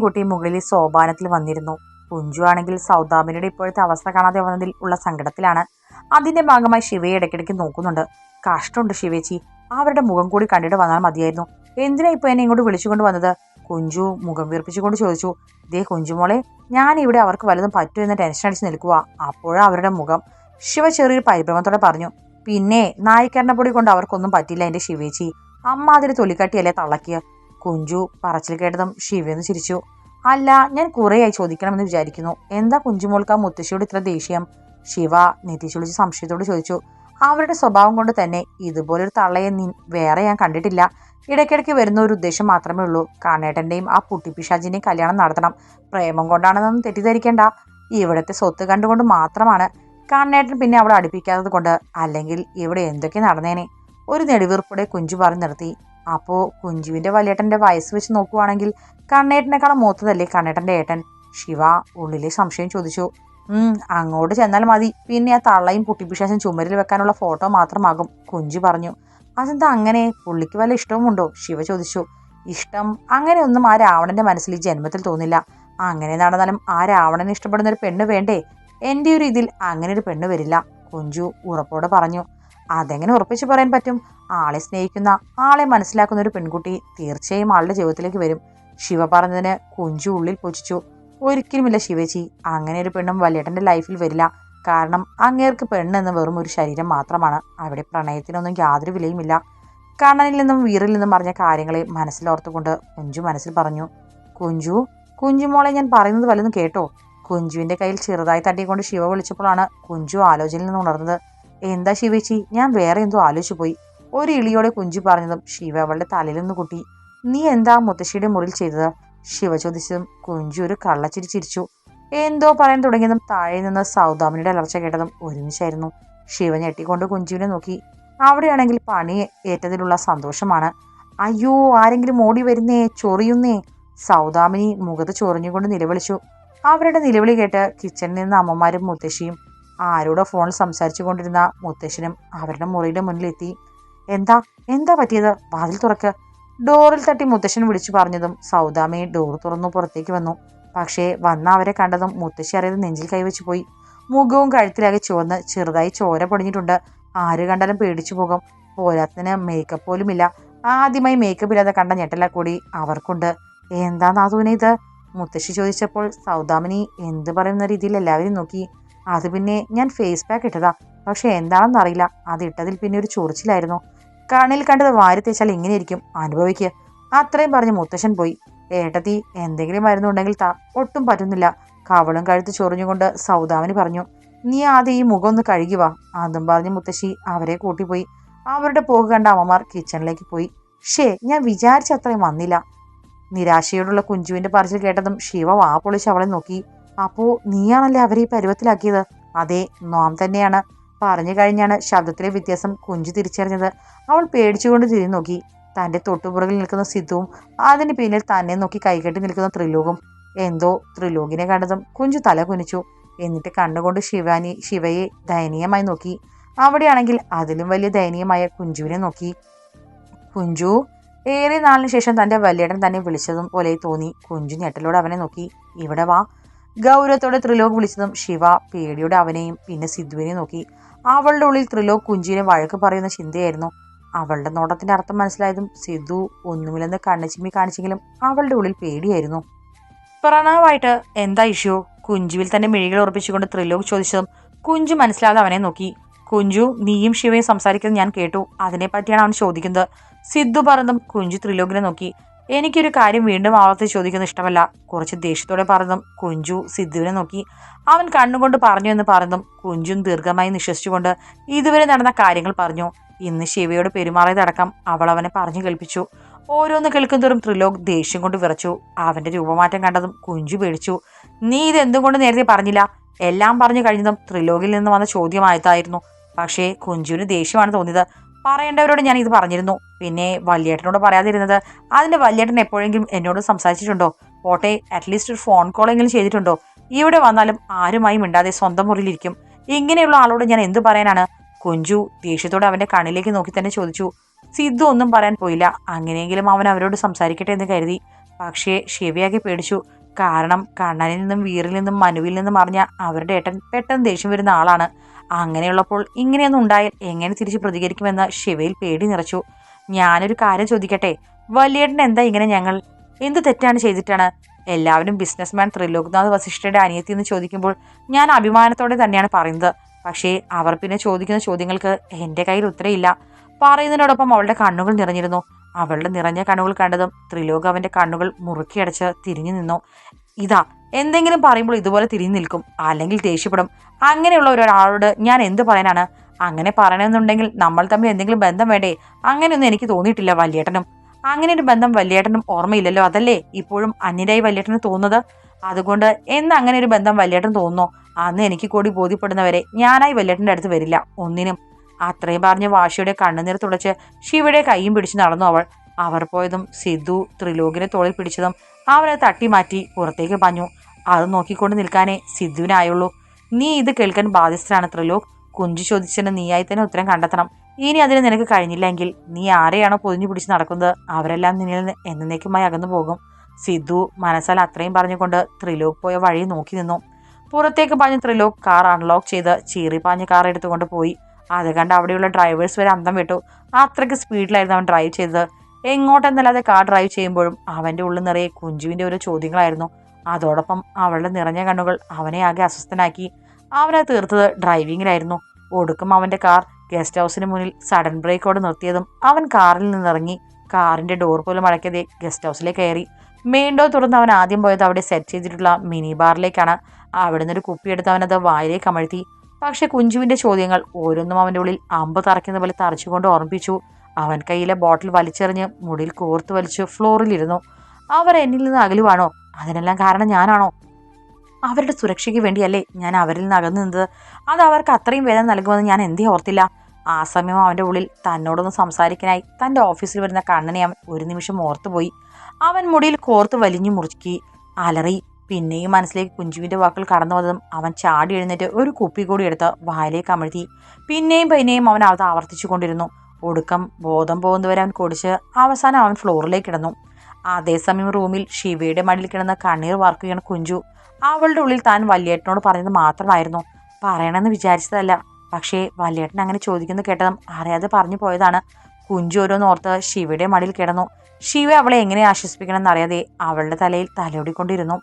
കുട്ടി മുകളിൽ സോപാനത്തിൽ വന്നിരുന്നു. കുഞ്ചു ആണെങ്കിൽ സൗദാമിനിയുടെ ഇപ്പോഴത്തെ അവസ്ഥ കാണാതെ വന്നതിൽ ഉള്ള സങ്കടത്തിലാണ്. അതിന്റെ ഭാഗമായി ശിവയെ ഇടയ്ക്കിടയ്ക്ക് നോക്കുന്നുണ്ട്. കഷ്ടമുണ്ട് ശിവേച്ചി. അവരുടെ മുഖം കൂടി കണ്ടിട്ട് വന്നാൽ മതിയായിരുന്നു. എന്തിനാ ഇപ്പൊ എന്നെ ഇങ്ങോട്ട് വിളിച്ചുകൊണ്ട് വന്നത്? കുഞ്ചു മുഖം വീർപ്പിച്ചുകൊണ്ട് ചോദിച്ചു. ദേ കുഞ്ചുമോളെ ഞാൻ ഇവിടെ അവർക്ക് വല്ലതും പറ്റൂ എന്ന് ടെൻഷൻ അടിച്ച് നിൽക്കുക അപ്പോഴാ അവരുടെ മുഖം ശിവ ചെറിയൊരു പരിഭ്രമത്തോടെ പറഞ്ഞു. പിന്നെ നായിക്കരണ പൊടി കൊണ്ട് അവർക്കൊന്നും പറ്റില്ല എന്റെ ശിവേച്ചി. അമ്മ അതിന് തൊലിക്കട്ടിയല്ലേ തള്ളക്കിയ കുഞ്ചു പറച്ചിൽ കേട്ടതും ശിവയെന്ന് ചിരിച്ചു. അല്ല ഞാൻ കുറേയായി ചോദിക്കണമെന്ന് വിചാരിക്കുന്നു. എന്താ കുഞ്ചുമോൾക്ക് ആ മുത്തശ്ശിയോട് ഇത്ര ദേഷ്യം? ശിവ നിതീഷ് വിളിച്ച് സംശയത്തോട് ചോദിച്ചു. അവരുടെ സ്വഭാവം കൊണ്ട് തന്നെ ഇതുപോലൊരു തള്ളയെ നീ വേറെ ഞാൻ കണ്ടിട്ടില്ല. ഇടയ്ക്കിടയ്ക്ക് വരുന്ന ഒരു ഉദ്ദേശം മാത്രമേ ഉള്ളൂ. കണ്ണേട്ടന്റെയും ആ പുട്ടിപ്പിശാജിന്റെയും കല്യാണം നടത്തണം. പ്രേമം കൊണ്ടാണെന്നൊന്നും തെറ്റിദ്ധരിക്കേണ്ട. ഇവിടുത്തെ സ്വത്ത് കണ്ടുകൊണ്ട് മാത്രമാണ് കണ്ണേട്ടൻ പിന്നെ അവളെ അടുപ്പിക്കാത്തത് കൊണ്ട് അല്ലെങ്കിൽ ഇവിടെ എന്തൊക്കെ നടന്നേനെ? ഒരു നെടുവീർപ്പോടെ കുഞ്ചു പറഞ്ഞു നിർത്തി. അപ്പോൾ കുഞ്ചുവിന്റെ വലിയേട്ടന്റെ വയസ്സ് വെച്ച് നോക്കുവാണെങ്കിൽ കണ്ണേട്ടനേക്കാളും മൂത്തതല്ലേ കണ്ണേട്ടന്റെ ഏട്ടൻ? ശിവ ഉള്ളിലെ സംശയം ചോദിച്ചു. അങ്ങോട്ട് ചെന്നാൽ മതി. പിന്നെ ആ തള്ളയും പുട്ടിപ്പിശാശം ചുമരിൽ വെക്കാനുള്ള ഫോട്ടോ മാത്രമാകും കുഞ്ചു പറഞ്ഞു. അതെന്താ അങ്ങനെ? പുള്ളിക്ക് വല്ല ഇഷ്ടവുമുണ്ടോ? ശിവ ചോദിച്ചു. ഇഷ്ടം അങ്ങനെയൊന്നും ആ രാവണന്റെ മനസ്സിൽ ഈ ജന്മത്തിൽ തോന്നില്ല. അങ്ങനെ നടന്നാലും ആ രാവണനെ ഇഷ്ടപ്പെടുന്ന ഒരു പെണ്ണ് വേണ്ടേ? എന്റെ ഒരു ഇതിൽ അങ്ങനെ ഒരു പെണ്ണ് വരില്ല കുഞ്ചു ഉറപ്പോടെ പറഞ്ഞു. അതെങ്ങനെ ഉറപ്പിച്ചു പറയാൻ പറ്റും? ആളെ സ്നേഹിക്കുന്ന ആളെ മനസ്സിലാക്കുന്ന ഒരു പെൺകുട്ടി തീർച്ചയായും ആളുടെ ജീവിതത്തിലേക്ക് വരും. ശിവ പറഞ്ഞതിന് കുഞ്ചു ഉള്ളിൽ പൊച്ചിച്ചു ഒരിക്കലുമില്ല ശിവജി അങ്ങനെ ഒരു പെണ്ണും വലിയേട്ടന്റെ ലൈഫിൽ വരില്ല. കാരണം അങ്ങേർക്ക് പെണ്ണ് എന്ന് വെറും ഒരു ശരീരം മാത്രമാണ്. അവിടെ പ്രണയത്തിനൊന്നും യാതൊരു വിലയുമില്ല. കണ്ണനിൽ നിന്നും വീറിൽ നിന്നും പറഞ്ഞ കാര്യങ്ങളെ മനസ്സിലോർത്തുകൊണ്ട് കുഞ്ചു മനസ്സിൽ പറഞ്ഞു. കുഞ്ചു കുഞ്ചുമോളെ ഞാൻ പറയുന്നത് വല്ലതും കേട്ടോ? കുഞ്ചുവിന്റെ കയ്യിൽ ചെറുതായി തട്ടിക്കൊണ്ട് ശിവ വിളിച്ചപ്പോഴാണ് കുഞ്ചു ആലോചനയിൽ നിന്ന് ഉണർന്നത്. എന്താ ശിവേച്ചി? ഞാൻ വേറെ എന്തോ ആലോചിച്ചു പോയി. ഒരു ഇളിയോടെ കുഞ്ചു പറഞ്ഞതും ശിവ അവളുടെ തലയിൽ നിന്ന് കുട്ടി. നീ എന്താ മുത്തശ്ശിയുടെ മുറിൽ ചെയ്തത്? ശിവ ചോദിച്ചതും കുഞ്ചു ഒരു കള്ളച്ചിരി ചിരിച്ചു. എന്തോ പറയാൻ തുടങ്ങിയതും താഴെ നിന്ന് സൗദാമിനിയുടെ അലർച്ച കേട്ടതും ഒരുമിച്ചായിരുന്നു. ശിവ ഞെട്ടിക്കൊണ്ട് കുഞ്ചുവിനെ നോക്കി. അവിടെയാണെങ്കിൽ പണി ഏറ്റതിലുള്ള സന്തോഷമാണ്. അയ്യോ ആരെങ്കിലും ഓടി വരുന്നേ ചൊറിയുന്നേ? സൗദാമിനി മുഖത്ത് ചൊറിഞ്ഞുകൊണ്ട് നിലവിളിച്ചു. അവരുടെ നിലവിളി കേട്ട് കിച്ചണിൽ നിന്ന് അമ്മമാരും മുത്തശ്ശിയും ആരോടോ ഫോണിൽ സംസാരിച്ചു കൊണ്ടിരുന്ന മുത്തശ്ശനും അവരുടെ മുറിയുടെ മുന്നിലെത്തി. എന്താ? എന്താ പറ്റിയത്? വാതിൽ തുറക്ക്. ഡോറിൽ തട്ടി മുത്തശ്ശൻ വിളിച്ചു പറഞ്ഞതും സൗദാമി ഡോർ തുറന്നു പുറത്തേക്ക് വന്നു. പക്ഷേ വന്ന അവരെ കണ്ടതും മുത്തശ്ശി അറിയത് നെഞ്ചിൽ കൈവച്ചു പോയി. മുഖവും കഴുത്തിലാകെ ചുവന്ന് ചെറുതായി ചോര പൊടിഞ്ഞിട്ടുണ്ട്. ആര് കണ്ടാലും പേടിച്ചു പോകും. പോരാത്തിന് മേക്കപ്പ് പോലുമില്ല ആദ്യമായി മേക്കപ്പ് ഇല്ലാതെ കണ്ട ഞെട്ടല കൂടി അവർക്കുണ്ട്. എന്താ നാഥുവിനെ ഇത്? മുത്തശ്ശി ചോദിച്ചപ്പോൾ സൗദാമിനി എന്ത് പറയുന്ന രീതിയിൽ എല്ലാവരും നോക്കി. അത് പിന്നെ ഞാൻ ഫേസ് പാക്ക് ഇട്ടതാ. പക്ഷെ എന്താണെന്ന് അറിയില്ല. അത് ഇട്ടതിൽ പിന്നെ ഒരു ചൊറിച്ചിലായിരുന്നു. കണ്ണിൽ കണ്ടത് വാരി തേച്ചാൽ ഇങ്ങനെയിരിക്കും അനുഭവിക്കുക അത്രയും പറഞ്ഞ് മുത്തശ്ശൻ പോയി. ഏട്ടത്തി എന്തെങ്കിലും മരുന്നുണ്ടെങ്കിൽ താ. ഒട്ടും പറ്റുന്നില്ല. കവളും കഴുത്ത് ചൊറിഞ്ഞുകൊണ്ട് സൗദാമിനി പറഞ്ഞു. നീ ആദ്യം ഈ മുഖം ഒന്ന് കഴുകി വാ. അതും പറഞ്ഞ് മുത്തശ്ശി അവരെ കൂട്ടിപ്പോയി അവരുടെ പോക്ക് കണ്ട അമ്മമാർ കിച്ചണിലേക്ക് പോയി. ഷേ ഞാൻ വിചാരിച്ച അത്രയും വന്നില്ല. നിരാശയോടുള്ള കുഞ്ചുവിന്റെ പറച്ചിൽ കേട്ടതും ശിവ വാ പൊളിച്ച് അവളെ നോക്കി. അപ്പോ നീയാണല്ലേ അവരെ ഈ പരുവത്തിലാക്കിയത്? അതെ നാം തന്നെയാണ്. പറഞ്ഞു കഴിഞ്ഞാണ് ശബ്ദത്തിലെ വ്യത്യാസം കുഞ്ചു തിരിച്ചറിഞ്ഞത്. അവൾ പേടിച്ചുകൊണ്ട് തിരിഞ്ഞു നോക്കി. തന്റെ തൊട്ടുപുറകിൽ നിൽക്കുന്ന സിദ്ധുവും അതിന് പിന്നിൽ തന്നെ നോക്കി കൈകെട്ടി നിൽക്കുന്ന ത്രിലോകും എന്തോ ത്രിലോകിനെ കണ്ടതും കുഞ്ചു തല കുനിച്ചു. എന്നിട്ട് കണ്ണുകൊണ്ട് ശിവാനി ശിവയെ ദയനീയമായി നോക്കി. അവിടെയാണെങ്കിൽ അതിലും വലിയ ദയനീയമായ കുഞ്ചുവിനെ നോക്കി. കുഞ്ചു ഏറെ നാളിന് ശേഷം തന്റെ വലിയേട്ടൻ തന്നെ വിളിച്ചതും പോലെ തോന്നി. കുഞ്ചു ഞെട്ടലോട് അവനെ നോക്കി. ഇവിടെ വാ ഗൗരവത്തോടെ ത്രിലോക് വിളിച്ചതും ശിവ പേടിയുടെ അവനെയും പിന്നെ സിദ്ധുവിനെയും നോക്കി. അവളുടെ ഉള്ളിൽ ത്രിലോക് കുഞ്ചിനെ വഴക്ക് പറയുന്ന ചിന്തയായിരുന്നു. അവളുടെ നോട്ടത്തിന്റെ അർത്ഥം മനസ്സിലായതും സിദ്ധു ഒന്നുമില്ലെന്ന് കണ്ണച്ചിമ്മി കാണിച്ചെങ്കിലും അവളുടെ ഉള്ളിൽ പേടിയായിരുന്നു. പ്രണവായിട്ട് എന്താ ഇഷ്യൂ? കുഞ്ചുവിൽ തന്നെ മിഴികൾ ഉറപ്പിച്ചുകൊണ്ട് ത്രിലോക് ചോദിച്ചതും കുഞ്ചു മനസ്സിലാതെ അവനെ നോക്കി. കുഞ്ചു നീയും ശിവയും സംസാരിക്കുന്നത് ഞാൻ കേട്ടു. അതിനെപ്പറ്റിയാണ് അവൻ ചോദിക്കുന്നത്. സിദ്ധു പറഞ്ഞതും കുഞ്ചു ത്രിലോകിനെ നോക്കി. എനിക്കൊരു കാര്യം വീണ്ടും ആവർത്തി ചോദിക്കുന്നത് ഇഷ്ടമല്ല. കുറച്ച് ദേഷ്യത്തോടെ പറഞ്ഞതും കുഞ്ചു സിദ്ധുവിനെ നോക്കി. അവൻ കണ്ണുകൊണ്ട് പറഞ്ഞു എന്ന് പറഞ്ഞതും കുഞ്ചും ദീർഘമായി നിശ്വസിച്ചുകൊണ്ട് ഇതുവരെ നടന്ന കാര്യങ്ങൾ പറഞ്ഞു. ഇന്ന് ശിവയോട് പെരുമാറിയതടക്കം അവൾ അവനെ പറഞ്ഞു കേൾപ്പിച്ചു. ഓരോന്ന് കേൾക്കുന്നതോറും ത്രിലോക് ദേഷ്യം കൊണ്ട് വിറച്ചു. അവന്റെ രൂപമാറ്റം കണ്ടതും കുഞ്ചു പേടിച്ചു. നീ ഇത് എന്തുകൊണ്ട് നേരത്തെ പറഞ്ഞില്ല? എല്ലാം പറഞ്ഞു കഴിഞ്ഞതും ത്രിലോകിൽ നിന്ന് വന്ന ചോദ്യമായതായിരുന്നു പക്ഷേ കുഞ്ചുവിന് ദേഷ്യമാണ് തോന്നിയത് പറയേണ്ടവരോട് ഞാൻ ഇത് പറഞ്ഞിരുന്നു. പിന്നെ വല്യേട്ടനോട് പറയാതിരുന്നത് അതിന്റെ വല്യേട്ടൻ എപ്പോഴെങ്കിലും എന്നോട് സംസാരിച്ചിട്ടുണ്ടോ? പോട്ടെ അറ്റ്ലീസ്റ്റ് ഒരു ഫോൺ കോളെങ്കിലും ചെയ്തിട്ടുണ്ടോ? ഇവിടെ വന്നാലും ആരുമായി മിണ്ടാതെ സ്വന്തം മുറിയിലിരിക്കും. ഇങ്ങനെയുള്ള ആളോട് ഞാൻ എന്തു പറയാനാണ്? കുഞ്ചു ദേഷ്യത്തോടെ അവന്റെ കണ്ണിലേക്ക് നോക്കി തന്നെ ചോദിച്ചു. സിദ്ധു ഒന്നും പറയാൻ പോയില്ല. അങ്ങനെയെങ്കിലും അവൻ അവരോട് സംസാരിക്കട്ടെ എന്ന് കരുതി. പക്ഷേ ശിവയാകെ പേടിച്ചു. കാരണം കണ്ണനിൽ നിന്നും വീറിൽ നിന്നും മനുവിൽ നിന്നും അറിഞ്ഞ അവരുടെ ഏട്ടൻ പെട്ടെന്ന് ദേഷ്യം വരുന്ന ആളാണ്. അങ്ങനെയുള്ളപ്പോൾ ഇങ്ങനെയൊന്നും ഉണ്ടായാൽ എങ്ങനെ തിരിച്ച് പ്രതികരിക്കുമെന്ന് ശിവയിൽ പേടി നിറച്ചു. ഞാനൊരു കാര്യം ചോദിക്കട്ടെ? വലിയേട്ടൻ എന്താ ഇങ്ങനെ ഞങ്ങൾ? എന്ത് തെറ്റാണ് ചെയ്തിട്ടാണ്? എല്ലാവരും ബിസിനസ്മാൻ ത്രിലോക്നാഥ് വസിഷ്ഠയുടെ അനിയത്തി എന്ന് ചോദിക്കുമ്പോൾ ഞാൻ അഭിമാനത്തോടെ തന്നെയാണ് പറയുന്നത്. പക്ഷേ അവർ പിന്നെ ചോദിക്കുന്ന ചോദ്യങ്ങൾക്ക് എന്റെ കയ്യിൽ ഉത്തരയില്ല പറയുന്നതിനോടൊപ്പം അവളുടെ കണ്ണുകൾ നിറഞ്ഞിരുന്നു. അവളുടെ നിറഞ്ഞ കണ്ണുകൾ കണ്ടതും ത്രിലോക് അവന്റെ കണ്ണുകൾ മുറുക്കിയടച്ച് തിരിഞ്ഞു നിന്നു. ഇതാ എന്തെങ്കിലും പറയുമ്പോൾ ഇതുപോലെ തിരിഞ്ഞു നിൽക്കും അല്ലെങ്കിൽ ദേഷ്യപ്പെടും. അങ്ങനെയുള്ള ഒരാളോട് ഞാൻ എന്ത് പറയാനാണ്? അങ്ങനെ പറയണമെന്നുണ്ടെങ്കിൽ നമ്മൾ തമ്മിൽ എന്തെങ്കിലും ബന്ധം വേണ്ടേ? അങ്ങനെയൊന്നും എനിക്ക് തോന്നിയിട്ടില്ല വല്യേട്ടനും. അങ്ങനെ ഒരു ബന്ധം വല്യേട്ടനും ഓർമ്മയില്ലല്ലോ അതല്ലേ? ഇപ്പോഴും അന്യരായി വല്യേട്ടന് തോന്നുന്നത്? അതുകൊണ്ട് എന്ന് അങ്ങനെ ഒരു ബന്ധം വല്യേട്ടൻ തോന്നുന്നു? അന്ന് എനിക്ക് കൂടി ബോധ്യപ്പെടുന്നവരെ ഞാനായി വല്യേട്ടന്റെ അടുത്ത് വരില്ല. ഒന്നിനും അത്രയും പറഞ്ഞ് വാശിയുടെ കണ്ണുനീർ തുടച്ച് ശിവയുടെ കൈയും പിടിച്ച് നടന്നു അവൾ. അവർ പോയതും സിദ്ധു ത്രിലോകിനെ തോളിൽ പിടിച്ചതും അവരെ തട്ടി മാറ്റി പുറത്തേക്ക് പഞ്ഞു. അത് നോക്കിക്കൊണ്ട് നിൽക്കാനേ സിദ്ധുവിനായുള്ളൂ. നീ ഇത് കേൾക്കാൻ ബാധ്യസ്ഥനാണ് ത്രിലോക് കുഞ്ചു ചോദിച്ചതിന് നീയായി തന്നെ ഉത്തരം കണ്ടെത്തണം. ഇനി അതിന് നിനക്ക് കഴിഞ്ഞില്ലെങ്കിൽ നീ ആരെയാണോ പൊതിഞ്ഞു പിടിച്ച് നടക്കുന്നത്? അവരെല്ലാം നിന്നിൽ നിന്ന് എന്നേക്കുമായി അകന്നു പോകും. സിദ്ധു മനസ്സാൽ അത്രയും പറഞ്ഞുകൊണ്ട് ത്രിലോക് പോയ വഴി നോക്കി നിന്നു. പുറത്തേക്ക് പാഞ്ഞ് ത്രിലോക് കാർ അൺലോക്ക് ചെയ്ത് ചീറിപ്പാഞ്ഞ് കാർ എടുത്തുകൊണ്ട് പോയി. അത് കണ്ട് അവിടെയുള്ള ഡ്രൈവേഴ്സ് വരെ അന്തം വിട്ടു. അത്രയ്ക്ക് സ്പീഡിലായിരുന്നു അവൻ ഡ്രൈവ് ചെയ്തത്. എങ്ങോട്ടെന്നല്ലാതെ കാർ ഡ്രൈവ് ചെയ്യുമ്പോഴും അവന്റെ ഉള്ളിൽ നിറയെ കുഞ്ചുവിന്റെ ഓരോ ചോദ്യങ്ങളായിരുന്നു. അതോടൊപ്പം അവളുടെ നിറഞ്ഞ കണ്ണുകൾ അവനെ ആകെ അസ്വസ്ഥനാക്കി. അവനെ തീർത്തത് ഡ്രൈവിങ്ങിലായിരുന്നു. ഒടുക്കം അവന്റെ കാർ ഗസ്റ്റ് ഹൗസിന് മുന്നിൽ സഡൻ ബ്രേക്കോട് നിർത്തിയതും അവൻ കാറിൽ നിന്നിറങ്ങി കാറിന്റെ ഡോർ പോലും അടയ്ക്കാതെ ഗസ്റ്റ് ഹൗസിലേക്ക് കയറി. മെയിൻ ഡോർ തുറന്ന് അവൻ ആദ്യം പോയത് അവിടെ സെറ്റ് ചെയ്തിട്ടുള്ള മിനി ബാറിലേക്കാണ്. അവിടെ നിന്നൊരു കുപ്പിയെടുത്ത് അവനത് വായിലേക്ക് അമഴ്ത്തി. പക്ഷെ കുഞ്ചുവിന്റെ ചോദ്യങ്ങൾ ഓരോന്നും അവന്റെ ഉള്ളിൽ അമ്പ് തറയ്ക്കുന്ന പോലെ തറച്ചുകൊണ്ട് ഓർമ്മിപ്പിച്ചു. അവൻ കയ്യിലെ ബോട്ടിൽ വലിച്ചെറിഞ്ഞ് മുടിയിൽ കോർത്ത് വലിച്ച് ഫ്ലോറിലിരുന്നു. അവർ എന്നിൽ നിന്ന് അകലുവാണോ? അതിനെല്ലാം കാരണം ഞാനാണോ? അവരുടെ സുരക്ഷയ്ക്ക് വേണ്ടിയല്ലേ ഞാൻ അവരിൽ നിന്ന് അകന്നു നിന്നത്? അത് അവർക്ക് അത്രയും വേദന നൽകുമെന്ന് ഞാൻ എന്തേ ഓർത്തില്ല? ആ സമയം അവന്റെ ഉള്ളിൽ തന്നോടൊന്ന് സംസാരിക്കാനായി തന്റെ ഓഫീസിൽ വരുന്ന കണ്ണനെ അവൻ ഒരു നിമിഷം ഓർത്തുപോയി. അവൻ മുടിയിൽ കോർത്ത് വലിഞ്ഞു മുറുക്കി. അലറി. പിന്നെയും മനസ്സിലേക്ക് കുഞ്ചുവിന്റെ വാക്കുകൾ കടന്നു വന്നതും അവൻ ചാടി എഴുന്നേറ്റ് ഒരു കുപ്പി കൂടി എടുത്ത് വായിലേക്ക് അമഴ്ത്തി പിന്നെയും പിന്നെയും അവൻ അത് ആവർത്തിച്ചു കൊണ്ടിരുന്നു. ഒടുക്കം ബോധം പോകുന്നവരെ അവൻ കുടിച്ച് അവസാനം അവൻ ഫ്ലോറിലേക്ക് കിടന്നു. അതേസമയം റൂമിൽ ശിവയുടെ മടിയിൽ കിടന്ന് കണ്ണീർ വാർക്കുകയാണ് കുഞ്ചു. അവളുടെ ഉള്ളിൽ താൻ വല്യേട്ടനോട് പറഞ്ഞത് മാത്രമായിരുന്നു. പറയണമെന്ന് വിചാരിച്ചതല്ല. പക്ഷേ വല്യേട്ടൻ അങ്ങനെ ചോദിക്കുന്നു കേട്ടതും അറിയാതെ പറഞ്ഞു പോയതാണ്. കുഞ്ചു ഓരോന്ന് ഓർത്ത് ശിവയുടെ മടിയിൽ കിടന്നു. ശിവ അവളെ എങ്ങനെ ആശ്വസിപ്പിക്കണമെന്ന് അറിയാതെ അവളുടെ തലയിൽ തലയോടിക്കൊണ്ടിരുന്നു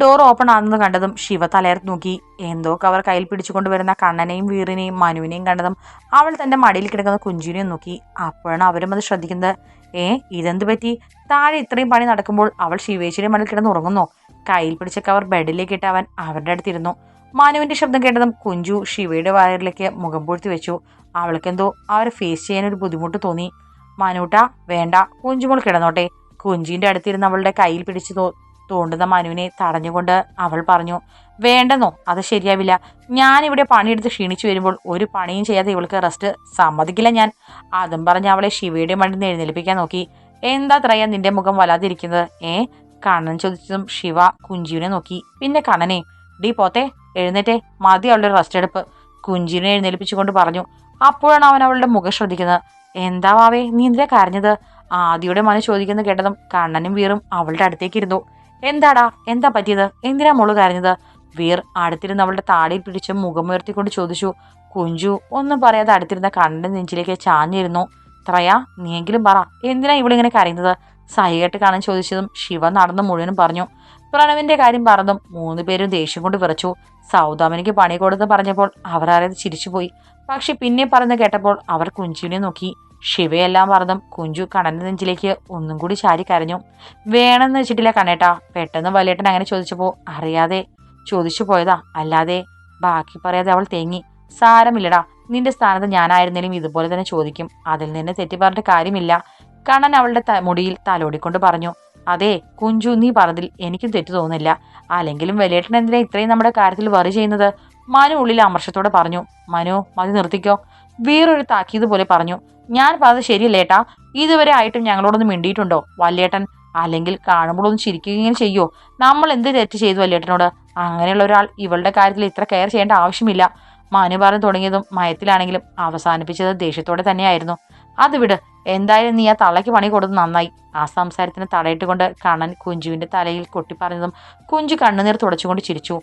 ഡോർ ഓപ്പൺ ആണെന്ന് കണ്ടതും ശിവ തലയർത്ത് നോക്കി. എന്തോ കവർ കയ്യിൽ പിടിച്ചുകൊണ്ട് വരുന്ന കണ്ണനെയും വീറിനെയും മനുവിനെയും കണ്ടതും അവൾ തന്റെ മടിയിൽ കിടക്കുന്ന കുഞ്ചിനെയും നോക്കി. അപ്പോഴാണ് അവരും അത് ശ്രദ്ധിക്കുന്നത്. ഏ ഇതെന്ത് പറ്റി? താഴെ ഇത്രയും പണി നടക്കുമ്പോൾ അവൾ ശിവേശ്വരി മടിയിൽ കിടന്ന് ഉറങ്ങുന്നു? കയ്യിൽ പിടിച്ച കവർ ബെഡിലേക്ക് ഇട്ട് അവൻ അവരുടെ അടുത്തിരുന്നു. മാനുവിന്റെ ശബ്ദം കേട്ടതും കുഞ്ചു ശിവയുടെ വയറിലേക്ക് മുഖം പൂഴ്ത്തി വെച്ചു. അവൾക്കെന്തോ അവരെ ഫേസ് ചെയ്യാൻ ഒരു ബുദ്ധിമുട്ട് തോന്നി. മനുട്ട വേണ്ട. കുഞ്ചുമോൾ കിടന്നോട്ടെ. കുഞ്ചിന്റെ അടുത്തിരുന്ന് അവളുടെ കയ്യിൽ പിടിച്ച് തോണ്ടുന്ന മനുവിനെ തടഞ്ഞുകൊണ്ട് അവൾ പറഞ്ഞു വേണ്ടെന്നോ അത് ശരിയാവില്ല. ഞാനിവിടെ പണിയെടുത്ത് ക്ഷീണിച്ചു വരുമ്പോൾ ഒരു പണിയും ചെയ്യാതെ ഇവൾക്ക് റെസ്റ്റ് സമ്മതിക്കില്ല ഞാൻ. അതും പറഞ്ഞ് അവളെ ശിവയുടെ മണ്ണിൽ എഴുന്നേൽപ്പിക്കാൻ നോക്കി. എന്താ ത്രയ നിന്റെ മുഖം വലാതിരിക്കുന്നത് ഏ? കണ്ണൻ ചോദിച്ചതും ശിവ കുഞ്ചുവിനെ നോക്കി. പിന്നെ കണ്ണനെ ഡി പോത്തെ എഴുന്നേറ്റേ. മതി അവളുടെ റെസ്റ്റ് എടുപ്പ്. കുഞ്ചിനെ എഴുന്നേൽപ്പിച്ചുകൊണ്ട് പറഞ്ഞു. അപ്പോഴാണ് അവൻ അവളുടെ മുഖം ശ്രദ്ധിക്കുന്നത്. എന്താ വാവേ നീ എന്തിനാ കരഞ്ഞത്? ആദിയുടെ മന ചോദിക്കുന്നത് കേട്ടതും കണ്ണനും വീറും അവളുടെ അടുത്തേക്ക് ഇരുന്നു. എന്താടാ എന്താ പറ്റിയത്? എന്തിനാ മോൾ കരഞ്ഞത്? വീർ അടുത്തിരുന്ന് അവളുടെ താടിയിൽ പിടിച്ച് മുഖമുയർത്തിക്കൊണ്ട് ചോദിച്ചു. കുഞ്ചു ഒന്നും പറയാതെ അടുത്തിരുന്ന കണ്ണൻ നെഞ്ചിലേക്ക് ചാഞ്ഞിരുന്നു. ത്രയ നീയെങ്കിലും പറ എന്തിനാ ഇവളിങ്ങനെ കരയുന്നത്? സഹികെട്ട് കാണാൻ ചോദിച്ചതും ശിവ നടന്ന് മുഴുവനും പറഞ്ഞു പ്രണവിന്റെ കാര്യം പറഞ്ഞതും മൂന്ന് പേരും ദേഷ്യം കൊണ്ട് വിറച്ചു. സൗദാമിനിക്ക് പണി കൊടുത്ത് പറഞ്ഞപ്പോൾ അവർ ആരത് ചിരിച്ചുപോയി. പക്ഷെ പിന്നെ പറഞ്ഞ് കേട്ടപ്പോൾ അവർ കുഞ്ചുവിനെ നോക്കി. ശിവയെല്ലാം പറഞ്ഞതും കുഞ്ചു കണ്ണന്റെ നെഞ്ചിലേക്ക് ഒന്നും കൂടി ചാരി കരഞ്ഞു. വേണമെന്ന് വെച്ചിട്ടില്ല കണ്ണേട്ടാ പെട്ടെന്ന് വലിയേട്ടൻ അങ്ങനെ ചോദിച്ചപ്പോൾ അറിയാതെ ചോദിച്ചു പോയതാ. അല്ലാതെ ബാക്കി പറയാതെ അവൾ തേങ്ങി. സാരമില്ലടാ നിന്റെ സ്ഥാനത്ത് ഞാനായിരുന്നേലും ഇതുപോലെ തന്നെ ചോദിക്കും. അതിൽ നിന്ന് തെറ്റി പറഞ്ഞിട്ട് കാര്യമില്ല. കണ്ണൻ അവളുടെ മുടിയിൽ തലോടിക്കൊണ്ട് പറഞ്ഞു അതെ കുഞ്ചു നീ പറഞ്ഞതിൽ എനിക്കും തെറ്റു തോന്നുന്നില്ല. അല്ലെങ്കിലും വലിയേട്ടൻ എന്തിനാ ഇത്രയും നമ്മുടെ കാര്യത്തിൽ വറി ചെയ്യുന്നത്? മനു ഉള്ളിൽ അമർഷത്തോടെ പറഞ്ഞു മനു മതി നിർത്തിക്കോ. വേറൊരു താക്കീത് പോലെ പറഞ്ഞു ഞാൻ പറഞ്ഞത് ശരിയല്ലേട്ടാ ഇതുവരെ ആയിട്ടും ഞങ്ങളോടൊന്ന് മിണ്ടിയിട്ടുണ്ടോ വല്യേട്ടൻ? അല്ലെങ്കിൽ കാണുമ്പോൾ ഒന്ന് ചിരിക്കുകയും ചെയ്യോ നമ്മൾ എന്ത് തെറ്റ് ചെയ്തു വല്യേട്ടനോട്? അങ്ങനെയുള്ള ഒരാൾ ഇവളുടെ കാര്യത്തിൽ ഇത്ര കെയർ ചെയ്യേണ്ട ആവശ്യമില്ല. മനു പറഞ്ഞു തുടങ്ങിയതും മയത്തിലാണെങ്കിലും അവസാനിപ്പിച്ചത് ദേഷ്യത്തോടെ തന്നെയായിരുന്നു. അത് വിട്. എന്തായാലും നീ ആ തള്ളയ്ക്ക് പണി കൊടുത്ത് നന്നായി. ആ സംസാരത്തിന് തടയിട്ട് കൊണ്ട് കണ്ണൻ കുഞ്ചുവിന്റെ തലയിൽ കൊട്ടിപ്പറഞ്ഞതും കുഞ്ചു കണ്ണുനീർ തുടച്ചുകൊണ്ട് ചിരിച്ചു.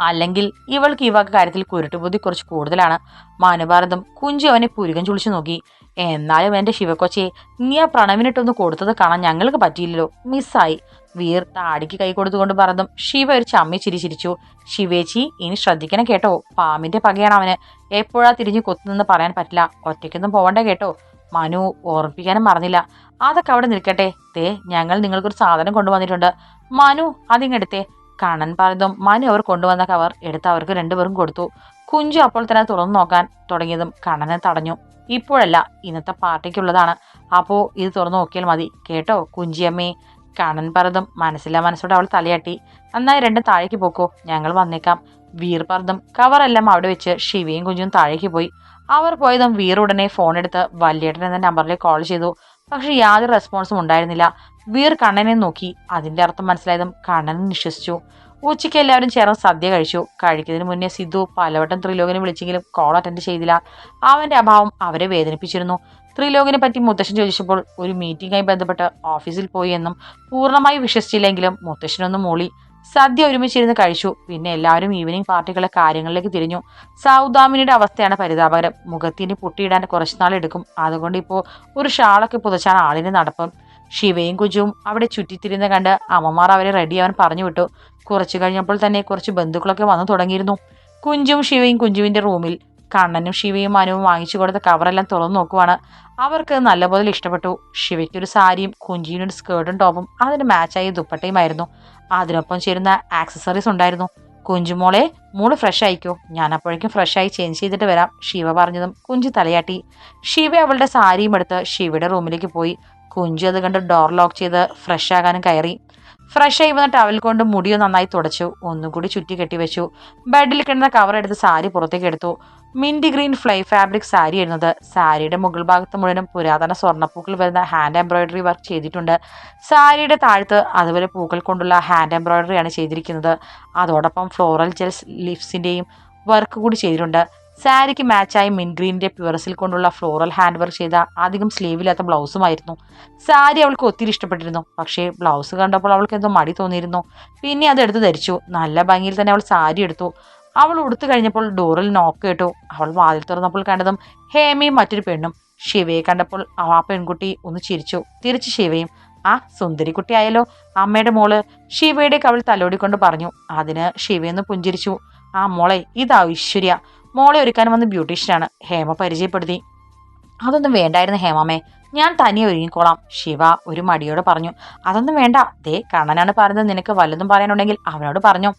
അല്ലെങ്കിൽ ഇവൾക്ക് ഈ കാര്യത്തിൽ കുരുട്ടുബുദ്ധി കുറച്ച് കൂടുതലാണ്. മാനുഭാരതം കുഞ്ചു അവനെ പുരുകം ചുളിച്ചു നോക്കി. എന്നാലും എന്റെ ശിവക്കൊച്ചയെ നീ ആ പ്രണവിനിട്ടൊന്ന് കൊടുത്തത് കാണാൻ ഞങ്ങൾക്ക് പറ്റിയില്ലല്ലോ. മിസ്സായി വീർ താടിക്ക് കൈ കൊടുത്തുകൊണ്ട് പറഞ്ഞു ശിവ ഒരു ചമ്മി ചിരി ചിരിച്ചു. ശിവേച്ചി ഇനി ശ്രദ്ധിക്കണം കേട്ടോ. പാമ്പിന്റെ പകയാണ് അവന്. എപ്പോഴാ തിരിഞ്ഞു കൊത്തുനിന്ന് പറയാൻ പറ്റില്ല. ഒറ്റയ്ക്കൊന്നും പോവണ്ട കേട്ടോ. മനു ഓർമ്മിപ്പിക്കാനും മറന്നില്ല. അതൊക്കെ അവിടെ നിൽക്കട്ടെ. തേ ഞങ്ങൾ നിങ്ങൾക്കൊരു സാധനം കൊണ്ടുവന്നിട്ടുണ്ട്. മനു അതിങ്ങെടുത്തേ. കണ്ണൻ പറഞ്ഞതും മനു അവർ കൊണ്ടുവന്ന കവർ എടുത്ത് അവർക്ക് രണ്ടുപേരും കൊടുത്തു. കുഞ്ചു അപ്പോൾ തന്നെ തുറന്നു നോക്കാൻ തുടങ്ങിയതും കണ്ണനെ തടഞ്ഞു. ഇപ്പോഴല്ല ഇന്നത്തെ പാർട്ടിക്കുള്ളതാണ്. അപ്പോൾ ഇത് തുറന്നു നോക്കിയാൽ മതി. കേട്ടോ കുഞ്ചിയമ്മേ. കണ്ണൻ പറഞ്ഞതും മനസ്സില്ല മനസ്സോടെ അവൾ തലയാട്ടി. നന്നായി രണ്ടും താഴേക്ക് പോക്കോ ഞങ്ങൾ വന്നേക്കാം. വീർ പറഞ്ഞതും കവറെല്ലാം അവിടെ വെച്ച് ശിവയും കുഞ്ഞും താഴേക്ക് പോയി. അവർ പോയതും വീർ ഉടനെ ഫോൺ എടുത്ത് വല്യേട്ടൻ എന്ന നമ്പറിലേക്ക് കോൾ ചെയ്തു. പക്ഷെ യാതൊരു റെസ്പോൺസും ഉണ്ടായിരുന്നില്ല. വീർ കണ്ണനെ നോക്കി. അതിന്റെ അർത്ഥം മനസ്സിലായതും കണ്ണനും വിശ്വസിച്ചു. ഉച്ചയ്ക്ക് എല്ലാവരും ചേർന്ന് സദ്യ കഴിച്ചു. കഴിക്കുന്നതിന് മുന്നേ സിദ്ധു പലവട്ടം ത്രിലോകനെ വിളിച്ചെങ്കിലും കോൾ അറ്റൻഡ് ചെയ്തില്ല. അവന്റെ അഭാവം അവരെ വേദനിപ്പിച്ചിരുന്നു. ത്രിലോകിനെ പറ്റി മുത്തശ്ശൻ ചോദിച്ചപ്പോൾ ഒരു മീറ്റിംഗായി ബന്ധപ്പെട്ട് ഓഫീസിൽ പോയി എന്നും പൂർണമായി വിശ്വസിച്ചില്ലെങ്കിലും മുത്തശ്ശനൊന്നും മൂളി. സദ്യ ഒരുമിച്ചിരുന്ന് കഴിച്ചു. പിന്നെ എല്ലാവരും ഈവനിങ് പാർട്ടികളെ കാര്യങ്ങളിലേക്ക് തിരിഞ്ഞു. സൗദാമിനിയുടെ അവസ്ഥയാണ് പരിതാപകരം. മുഖത്തിന് പൊട്ടിയിടാൻ കുറച്ചുനാൾ എടുക്കും. അതുകൊണ്ട് ഇപ്പോൾ ഒരു ഷാളൊക്കെ പുതച്ചാണ് ആളിന് നടപ്പം. ശിവയും കുജുവും അവിടെ ചുറ്റിത്തിരുന്ന് കണ്ട് അമ്മമാർ അവരെ റെഡിയാവാൻ പറഞ്ഞു വിട്ടു. കുറച്ചു കഴിഞ്ഞപ്പോൾ തന്നെ കുറച്ച് ബന്ധുക്കളൊക്കെ വന്നു തുടങ്ങിയിരുന്നു. കുഞ്ചും ശിവയും കുഞ്ചുവിന്റെ റൂമിൽ. കണ്ണനും ശിവയും മനുവും വാങ്ങിച്ചു കൊടുത്ത കവറെല്ലാം തുറന്നു നോക്കുവാണ്. അവർക്ക് നല്ലപോലെ ഇഷ്ടപ്പെട്ടു. ശിവയ്ക്കൊരു സാരിയും കുഞ്ചിനൊരു സ്കേർട്ടും ടോപ്പും അതിന് മാച്ചായ ദുപ്പട്ടയുമായിരുന്നു അതിനൊപ്പം ചേരുന്ന ആക്സസറീസ് ഉണ്ടായിരുന്നു. കുഞ്ചുമോളെ മൂൾ ഫ്രഷ് ആയിക്കോ? ഞാൻ അപ്പോഴേക്കും ഫ്രഷായി ചേഞ്ച് ചെയ്തിട്ട് വരാം ശിവ പറഞ്ഞതും കുഞ്ചു തലയാട്ടി. ശിവ അവളുടെ സാരിയും എടുത്ത് ശിവയുടെ റൂമിലേക്ക് പോയി. കുഞ്ചു അത് കണ്ട് ഡോർ ലോക്ക് ചെയ്ത് ഫ്രഷ് ആകാനും കയറി. ഫ്രഷ് ആയി വന്ന ടവൽ കൊണ്ട് മുടിയോ നന്നായി തുടച്ചു. ഒന്നുകൂടി ചുറ്റി കെട്ടിവെച്ചു ബെഡിൽ കിടന്ന കവർ എടുത്ത് സാരി പുറത്തേക്ക് എടുത്തു. Minty green fly fabric sari ആയിരുന്നത് സാരിയുടെ മുകൾ ഭാഗത്ത് മുഴുവനും പുരാതന സ്വർണപ്പൂക്കൾ വരുന്ന ഹാൻഡ് എംബ്രോയിഡറി വർക്ക് ചെയ്തിട്ടുണ്ട്. സാരിയുടെ താഴത്ത് അതുപോലെ പൂക്കൾ കൊണ്ടുള്ള ഹാൻഡ് എംബ്രോയിഡറിയാണ് ചെയ്തിരിക്കുന്നത്. അതോടൊപ്പം ഫ്ലോറൽ ജെൽസ് ലിപ്സിന്റെയും വർക്ക് കൂടി ചെയ്തിട്ടുണ്ട്. സാരിക്ക് മാച്ചായി മിൻ ഗ്രീനിന്റെ പ്യുവർ കൊണ്ടുള്ള ഫ്ലോറൽ ഹാൻഡ് വർക്ക് ചെയ്ത അധികം സ്ലീവില്ലാത്ത ബ്ലൗസുമായിരുന്നു. സാരി അവൾക്ക് ഒത്തിരി ഇഷ്ടപ്പെട്ടിരുന്നു. പക്ഷേ ബ്ലൗസ് കണ്ടപ്പോൾ അവൾക്ക് എന്തോ മടി തോന്നിയിരുന്നു. പിന്നെ അത് എടുത്ത് ധരിച്ചു. നല്ല ഭംഗിയിൽ തന്നെ അവൾ സാരി എടുത്തു. അവൾ ഉടുത്തു കഴിഞ്ഞപ്പോൾ ഡോറിൽ നോക്ക് കേട്ടു അവൾ വാതിൽ തുറന്നപ്പോൾ കണ്ടതും ഹേമയും മറ്റൊരു പെണ്ണും. ശിവയെ കണ്ടപ്പോൾ ആ പെൺകുട്ടി ഒന്ന് ചിരിച്ചു. തിരിച്ച് ശിവയും ആ സുന്ദരി കുട്ടിയായാലോ അമ്മയുടെ മോൾ ശിവയുടെ കവൾ തലോടിക്കൊണ്ട് പറഞ്ഞു. അതിന് ശിവയെന്ന് പുഞ്ചിരിച്ചു. ആ മോളെ ഇതാ ഐശ്വര്യ. മോളെ ഒരുക്കാൻ വന്ന ബ്യൂട്ടീഷ്യനാണ്. ഹേമ പരിചയപ്പെടുത്തി. അതൊന്നും വേണ്ടായിരുന്നു ഹേമാമേ. ഞാൻ തനിയെ ഒരുങ്ങിക്കോളാം. ശിവ ഒരു മടിയോട് പറഞ്ഞു. അതൊന്നും വേണ്ട. ദേ കണ്ണനാണ് പറഞ്ഞത്. നിനക്ക് വല്ലതും പറയാനുണ്ടെങ്കിൽ അവനോട് പറഞ്ഞു.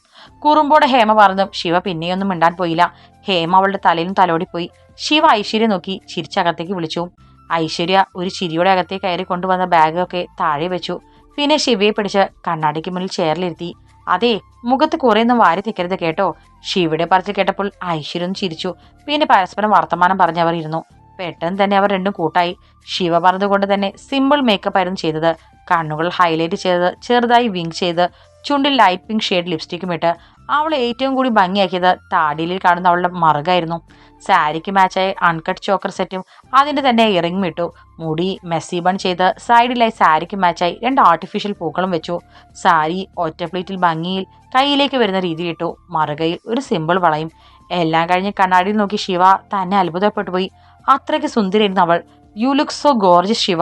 കുറുമ്പോടെ ഹേമ പറഞ്ഞു. ശിവ പിന്നെയൊന്നും മിണ്ടാൻ പോയില്ല. ഹേമ അവളുടെ തലയിലും തലോടിപ്പോയി. ശിവ ഐശ്വര്യ നോക്കി ചിരിച്ചകത്തേക്ക് വിളിച്ചു. ഐശ്വര്യ ഒരു ചിരിയുടെ അകത്തേക്ക് കയറി കൊണ്ടുവന്ന ബാഗൊക്കെ താഴെ വെച്ചു. പിന്നെ ശിവയെ പിടിച്ച് കണ്ണാടിക്ക് മുന്നിൽ ചെയറിലിരുത്തി. അതെ മുഖത്ത് കുറേയൊന്നും വാരി തിക്കരുത് കേട്ടോ. ശിവയുടെ പറച്ചിൽ കേട്ടപ്പോൾ ഐശ്വര്യം ചിരിച്ചു. പിന്നെ പരസ്പരം വർത്തമാനം പറഞ്ഞവർ ഇരുന്നു. പെട്ടെന്ന് തന്നെ അവർ രണ്ടും കൂട്ടായി. ശിവ പറഞ്ഞതുകൊണ്ട് തന്നെ സിമ്പിൾ മേക്കപ്പ് ആയിരുന്നു ചെയ്തത്. കണ്ണുകൾ ഹൈലൈറ്റ് ചെയ്ത് ചെറുതായി വിങ് ചെയ്ത് ചുണ്ടിൽ ലൈറ്റ് പിങ്ക് ഷെയ്ഡ് ലിപ്സ്റ്റിക്കും ഇട്ട് അവൾ ഏറ്റവും കൂടി ഭംഗിയാക്കിയത് താടിയിൽ കാണുന്ന അവളുടെ മറുകായിരുന്നു. സാരിക്ക് മാച്ചായി അൺകട്ട് ചോക്കർ സെറ്റും അതിന്റെ തന്നെ ഇറങ്ങി ഇട്ടു. മുടി മെസ്സി ബൺ ചെയ്ത് സൈഡിലായി സാരിക്ക് മാച്ചായി രണ്ട് ആർട്ടിഫിഷ്യൽ പൂക്കളും വെച്ചു. സാരി ഒറ്റ പ്ലേറ്റിൽ ഭംഗിയിൽ കയ്യിലേക്ക് വരുന്ന രീതിയിൽ ഇട്ടു. മറുകയിൽ ഒരു സിമ്പിൾ വളയും. എല്ലാം കഴിഞ്ഞ് കണ്ണാടിയിൽ നോക്കി ശിവ തന്നെ അത്ഭുതപ്പെട്ടു പോയി. അത്രയ്ക്ക് സുന്ദരിയായിരുന്നു അവൾ. You look so gorge Shiva.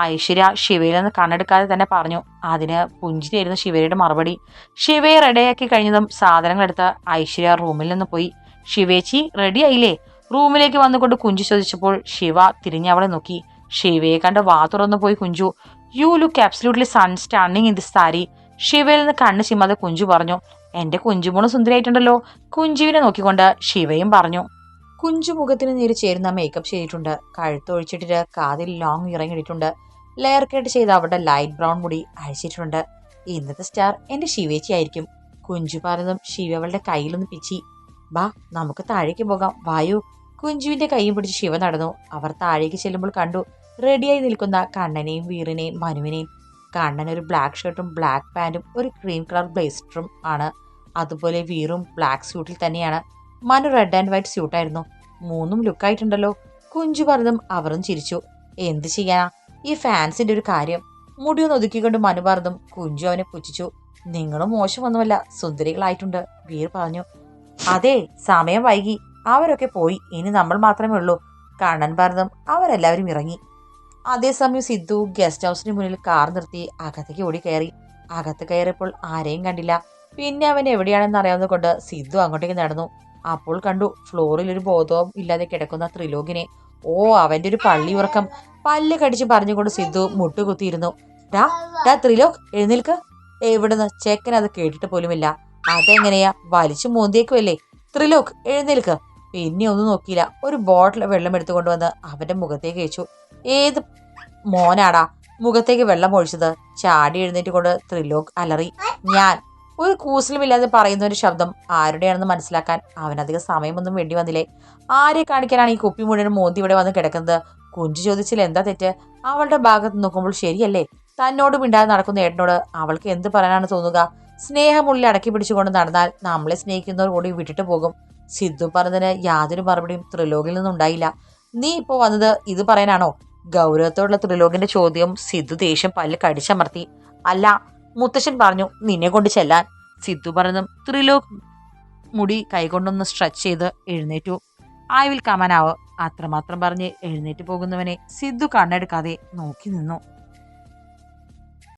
Aishwarya ശിവയിൽ നിന്ന് കണ്ണെടുക്കാതെ തന്നെ പറഞ്ഞു അതിന് പുഞ്ചിരിയായിരുന്നു ശിവയുടെ മറുപടി. ശിവയെ റെഡിയാക്കി കഴിഞ്ഞതും സാധനങ്ങളെടുത്ത് ഐശ്വര്യ റൂമിൽ നിന്ന് പോയി. ശിവേച്ചി റെഡി ആയില്ലേ? റൂമിലേക്ക് വന്നുകൊണ്ട് കുഞ്ചു ചോദിച്ചപ്പോൾ ശിവ തിരിഞ്ഞവളെ നോക്കി. ശിവയെ കണ്ട് വാ തുറന്നു പോയി കുഞ്ചു. യു ലുക്ക് ആബ്സല്യൂട്ട്ലി സൺ സ്റ്റാൻഡിങ് ഇൻ ദി സാരി ശിവയിൽ നിന്ന് കണ്ണ് ചിമ്മാതെ കുഞ്ചു പറഞ്ഞു എന്റെ കുഞ്ചുമോൾ സുന്ദരിയായിട്ടുണ്ടല്ലോ. കുഞ്ചുവിനെ നോക്കിക്കൊണ്ട് ശിവയും പറഞ്ഞു കുഞ്ചു മുഖത്തിന് നേരെ ചേരുന്ന മേക്കപ്പ് ചെയ്തിട്ടുണ്ട്. കഴുത്തൊഴിച്ചിട്ടിട്ട് കാതിൽ ലോങ് ഇറങ്ങിയിട്ടുണ്ട് ലെയർ കട്ട് ചെയ്ത് അവിടെ ലൈറ്റ് ബ്രൗൺ മുടി അഴിച്ചിട്ടുണ്ട് ഇന്നത്തെ സ്റ്റാർ എന്റെ ശിവേച്ചി ആയിരിക്കും. കുഞ്ചു പറഞ്ഞതും ശിവ അവളുടെ കയ്യിലൊന്ന് പിച്ചി. ബാ നമുക്ക് താഴേക്ക് പോകാം. വായു. കുഞ്ചുവിന്റെ കൈയും പിടിച്ച് ശിവ നടന്നു. അവർ താഴേക്ക് ചെല്ലുമ്പോൾ കണ്ടു റെഡിയായി നിൽക്കുന്ന കണ്ണനെയും വീറിനെയും മനുവിനെയും. കണ്ണൻ ഒരു ബ്ലാക്ക് ഷർട്ടും ബ്ലാക്ക് പാന്റും ഒരു ക്രീം കളർ ബ്ലേസറും ആണ്. അതുപോലെ വീറും ബ്ലാക്ക് സ്യൂട്ടിൽ തന്നെയാണ്. മനു റെഡ് ആൻഡ് വൈറ്റ് സ്യൂട്ടായിരുന്നു മൂന്നും ലുക്കായിട്ടുണ്ടല്ലോ കുഞ്ചു പറഞ്ഞതും അവറും ചിരിച്ചു. എന്ത് ചെയ്യാനാ? ഈ ഫാൻസിന്റെ ഒരു കാര്യം. മുടിയൊന്ന് ഒതുക്കിക്കൊണ്ട് മനു പറഞ്ഞതും കുഞ്ചു അവനെ പുച്ഛിച്ചു. നിങ്ങളും മോശമൊന്നുമല്ല സുന്ദരികളായിട്ടുണ്ട് വീർ പറഞ്ഞു. അതെ സമയം വൈകി. അവരൊക്കെ പോയി. ഇനി നമ്മൾ മാത്രമേ ഉള്ളൂ. കണ്ണൻ പറഞ്ഞതും അവരെല്ലാവരും ഇറങ്ങി. അതേസമയം സിദ്ധു ഗസ്റ്റ് ഹൗസിന് മുന്നിൽ കാർ നിർത്തി അകത്തേക്ക് ഓടി കയറി. അകത്ത് കയറിയപ്പോൾ ആരെയും കണ്ടില്ല. പിന്നെ അവൻ എവിടെയാണെന്ന് അറിയാവുന്നത് കൊണ്ട് സിദ്ധു അങ്ങോട്ടേക്ക് നടന്നു. അപ്പോൾ കണ്ടു. ഫ്ലോറിൽ ഒരു ബോധവും ഇല്ലാതെ കിടക്കുന്ന ത്രിലോകിനെ. ഓ അവന്റെ ഒരു പള്ളി ഉറക്കം. പല്ല് കടിച്ച് പറഞ്ഞുകൊണ്ട് സിദ്ധു മുട്ടുകുത്തിയിരുന്നു. ഡാ ഡാ ത്രിലോക് എഴുന്നേൽക്ക്. എവിടുന്ന്? ചെക്കൻ അത് കേട്ടിട്ട് പോലുമില്ല. അതെങ്ങനെയാ? വലിച്ചു മോന്തിയേക്കുമല്ലേ ത്രിലോക് എഴുന്നേൽക്ക്. പിന്നെ ഒന്നും നോക്കിയില്ല. ഒരു ബോട്ടിൽ വെള്ളം എടുത്തുകൊണ്ട് വന്ന് അവന്റെ മുഖത്തേക്ക് വെച്ചു ഏത് മോനാടാ? മുഖത്തേക്ക് വെള്ളം ഒഴിച്ചത്? ചാടി എഴുന്നേറ്റ് കൊണ്ട് ത്രിലോക് അലറി. ഞാൻ ഒരു കൂസലുമില്ലാതെ പറയുന്ന ഒരു ശബ്ദം ആരുടെയാണെന്ന് മനസ്സിലാക്കാൻ അവനധികം സമയമൊന്നും വേണ്ടി വന്നില്ലേ? ആരെ കാണിക്കാനാണ് ഈ കുപ്പി മുഴുവൻ മോന്തി ഇവിടെ വന്ന് കിടക്കുന്നത്? കുഞ്ചു ചോദിച്ചില്ല എന്താ തെറ്റ്? അവളുടെ ഭാഗത്ത് നോക്കുമ്പോൾ ശരിയല്ലേ? തന്നോട് മിണ്ടാതെ നടക്കുന്ന ഏട്ടനോട് അവൾക്ക് എന്ത് പറയാനാണ് തോന്നുക? സ്നേഹമുള്ളിൽ അടക്കി പിടിച്ചുകൊണ്ട് നടന്നാൽ നമ്മളെ സ്നേഹിക്കുന്നവർ കൂടി വിട്ടിട്ട് പോകും. സിദ്ധു പറഞ്ഞതിന് യാതൊരു മറുപടിയും ത്രിലോകിൽ നിന്നുണ്ടായില്ല. നീ ഇപ്പോൾ വന്നത് ഇത് പറയാനാണോ? ഗൗരവത്തോടുള്ള ത്രിലോകിന്റെ ചോദ്യം സിദ്ധു ദേഷ്യം പല്ല് കടിച്ചമർത്തി. അല്ല മുത്തശ്ശൻ പറഞ്ഞു നിന്നെ കൊണ്ട് ചെല്ലാൻ. സിദ്ധു പറഞ്ഞതും ത്രിലോക് മുടി കൈകൊണ്ടൊന്ന് സ്ട്രെച്ച് ചെയ്ത് എഴുന്നേറ്റു. I will come now. അത്രമാത്രം പറഞ്ഞ് എഴുന്നേറ്റ് പോകുന്നവനെ സിദ്ധു കണ്ണെടുക്കാതെ നോക്കി നിന്നു.